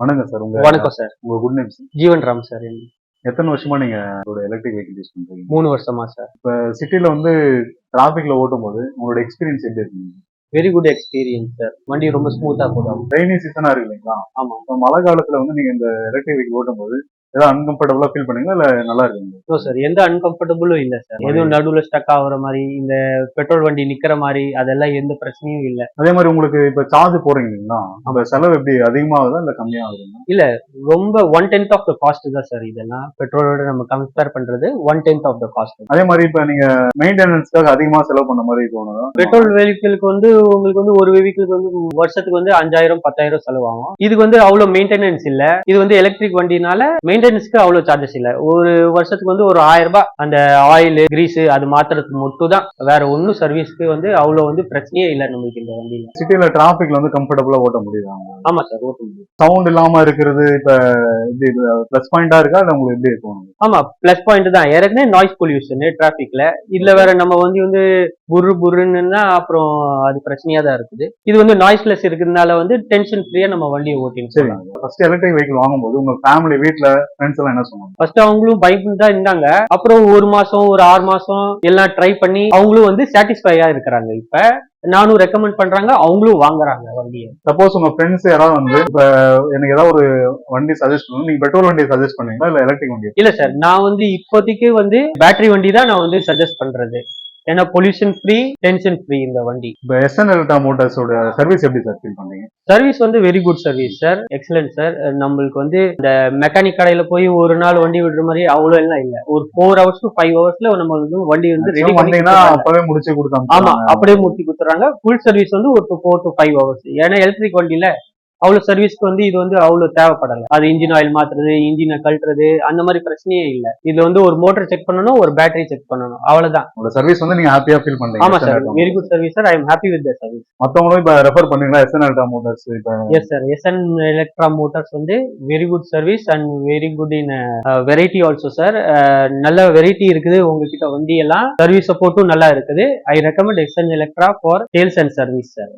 வணக்கம் சார். உங்க வணக்கம் சார். உங்க good name sir Jeevan Ram sir. எத்தனை வருஷமா நீங்க ஒரு எலக்ட்ரிக் வெஹிக்கிள் யூஸ் பண்றீங்க? மூணு வருஷமா சார். சிட்டில வந்து டிராபிக்ல ஓட்டும் போது உங்களோட எக்ஸ்பீரியன்ஸ் எப்படி இருக்குங்க வெரி குட் எக்ஸ்பீரியன்ஸ் சார். வண்டி ரொம்ப ஸ்மூத்தா போதும் ரெய்னி சீசனா இருக்கு இல்லைங்களா? ஆமா இப்ப மழை காலத்துல வந்து நீங்க இந்த எலக்ட்ரிக் வெஹிக்கிள் ஓட்டும் போது ஏதாவது அன்கம்ஃபர்டபுளா ஃபீல் பண்ணீங்களா இல்ல நல்லா இருக்குங்க நோ சார் எந்த அன்கம்ஃபர்டபுளும் இல்ல சார் எதுவும் நடுவுல ஸ்டக் ஆகுற மாதிரி இந்த பெட்ரோல் வண்டி நிக்கிற மாதிரி அதெல்லாம் எந்த பிரச்சனையும் இல்ல. அதே மாதிரி உங்களுக்கு இப்ப சார்ஜ் இல்லைங்களா அந்த செலவு எப்படி அதிகமாகுதா இல்ல கம்மியாகுதுங்களா? ரொம்ப one tenth of the cost தான் சார் இதெல்லாம். பெட்ரோலோட நம்ம கம்பேர் பண்றது one tenth of the cost அதே மாதிரி இப்ப நீங்க மெயின்டெனன்ஸ்க்காக அதிகமா செலவு பண்ண மாதிரி தோணுதா? பெட்ரோல் வெஹிக்கிளுக்கு வந்து உங்களுக்கு வந்து ஒரு வெஹிக்கிளுக்கு வந்து வருஷத்துக்கு வந்து அஞ்சாயிரம் பத்தாயிரம் செலவாகும். இதுக்கு வந்து அவ்வளவு மெயின்டெனன்ஸ் இல்ல. இது வந்து எலக்ட்ரிக் வண்டினால மெயின்டெனன்ஸ்க்கு அவ்வளவு சார்ஜஸ் இல்ல. ஒரு வருஷத்துக்கு வந்து ஒரு ஆயிரம் ரூபாய் அந்த ஆயில் கிரீஸ் அது மாத்துறதுக்கு மட்டும் தான் வேற ஒன்னும் சர்வீஸ்க்கு வந்து அவ்வளவு வந்து பிரச்சனையே இல்ல நம்மளுக்கு இந்த வண்டியில. சிட்டில டிராபிக்ல வந்து கம்ஃபர்டபுளா ஓட்ட முடியுதா? ஆமா சார் ஓட்ட முடியும். சவுண்ட் இல்லாம இருக்கிறது இப்ப எப்படி பிளஸ் பாயிண்டா இருக்கா? இல்ல உங்களுக்கு எப்படி தோணுது ஆமா பிளஸ் பாயிண்ட் தான். ஏற்கனவே நாய்ஸ் பொல்யூஷன் டிராபிக்ல இதுல வேற நம்ம வந்து வந்து புரு புருன்னா அப்புறம் அது பிரச்சனையா தான் இருக்குது. இது வந்து நாய்ஸ்லெஸ் இருக்கிறதுனால வந்து டென்ஷன் ஃப்ரீயா நம்ம வண்டியை ஓட்டின்னு சரி. ஃபர்ஸ்ட் எலக்ட்ரிக் வெஹிக்கிள் வாங்கும்போது உங்க ஃபேமிலி வீட்ல ஃப்ரெண்ட்ஸ் எல்லாம் என்ன சொன்னாங்க? ஃபர்ஸ்ட் அவங்களும் பயந்து தான் இருந்தாங்க. அப்புறம் ஒரு மாசம் ஒரு ஆறு மாசம் எல்லாம் ட்ரை பண்ணி அவங்களும் வந்து சாட்டிஸ்ஃபையா இருக்கிறாங்க. இப்ப நானும் ரெக்கமெண்ட் பண்றாங்க அவங்களும் வாங்குறாங்க வண்டியை. சப்போஸ் உங்க ஃப்ரெண்ட்ஸ் யாராவது வந்து இப்ப எனக்கு ஏதாவது ஒரு வண்டி சஜஸ்ட் பண்ணணும். நீங்க பெட்ரோல் வண்டி சஜஸ்ட் பண்ணீங்களா இல்ல எலக்ட்ரிக் வண்டி இல்ல சார் நான் வந்து இப்போதைக்கு வந்து பேட்டரி வண்டி தான் நான் வந்து சஜஸ்ட் பண்றது. ஏன்னா பொல்யூஷன் ஃப்ரீ டென்ஷன் ஃப்ரீ இந்த வண்டி. இப்ப எஸ்என் மோட்டார்ஸோட சர்வீஸ் எப்படி சார் ஃபீல் பண்றீங்க சர்வீஸ் வந்து very good service sir excellent sir நம்மளுக்கு வந்து இந்த மெக்கானிக் கடையில போய் ஒரு நாள் வண்டி விடுற மாதிரி அவ்வளோ எல்லாம் இல்ல. ஒரு ஃபோர் ஹவர்ஸ் டு ஃபைவ் ஹவர்ஸ்ல நம்ம வந்து வண்டி வந்து ரெடி Maximum பண்ணி வந்தீங்கன்னா கொடுத்துறாங்க. அப்பவே முடிச்சு கொடுத்தாங்க ஆமா அப்படியே மூர்த்தி கொடுத்துறாங்க ஃபுல் சர்வீஸ் வந்து ஒரு ஃபோர் டு ஃபைவ் ஹவர்ஸ் ஏன்னா எலக்ட்ரிக் வண்டியில அவ்வளவு சர்வீஸ்க்கு வந்து இது வந்து அவ்வளவு தேவைப்படல. அது இன்ஜின் ஆயில் மாத்துறது இன்ஜினை கழட்டுறது அந்த மாதிரி பிரச்சனையே இல்ல. இதுல வந்து ஒரு மோட்டர் செக் பண்ணணும் ஒரு பேட்டரி செக் பண்ணணும். அவ்வளவுதான். உங்களோட சர்வீஸ் வந்து நீங்க ஹாப்பியா ஃபீல் பண்றீங்க. ஆமா sir very good service sir I am happy with the service மத்தவங்களும் இப்ப ரெஃபர் பண்ணீங்களா SN Electra Motors yes sir SN Electra Motors வந்து very good service and very good in variety also sir நல்ல variety இருக்குது உங்ககிட்ட வண்டி எல்லாம் service சப்போர்ட்டும் நல்லா இருக்குது. I recommend SN Electra for sales and service sir